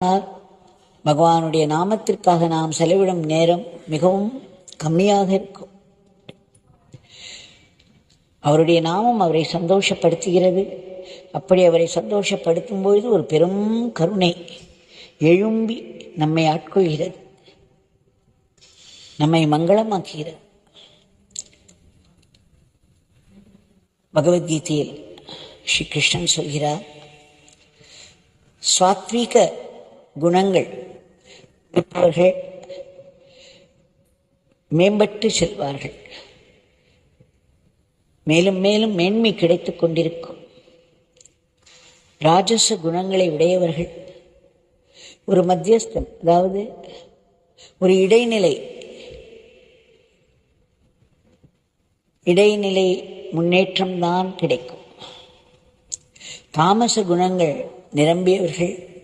ஆனால் பகவானுடைய நாமத்திற்காக நாம் செலவிடும் நேரம் மிகவும் கம்மியாக இருக்கும். அவருடைய நாமம் அவரை சந்தோஷப்படுத்துகிறது. அப்படி அவரை சந்தோஷப்படுத்தும் பொழுது ஒரு பெரும் கருணை எழும்பி நம்மை ஆட்கொள்கிறது. நம்மை மங்களமாக்குகிறது. பகவத்கீதையில் ஸ்ரீ கிருஷ்ணன் சொல்கிறார் சுவாத்வீக குணங்கள். இருப்பவர்கள் மேம்பட்டு செல்வார்கள். மேலும் மேலும் மேன்மை கிடைத்துக் கொண்டிருக்கும். ராஜச குணங்களை உடையவர்கள். ஒரு மத்தியஸ்தம் அதாவது ஒரு இடைநிலை இடைநிலை முன்னேற்றம்தான் கிடைக்கும். தாமச குணங்கள் நிரம்பியவர்கள்.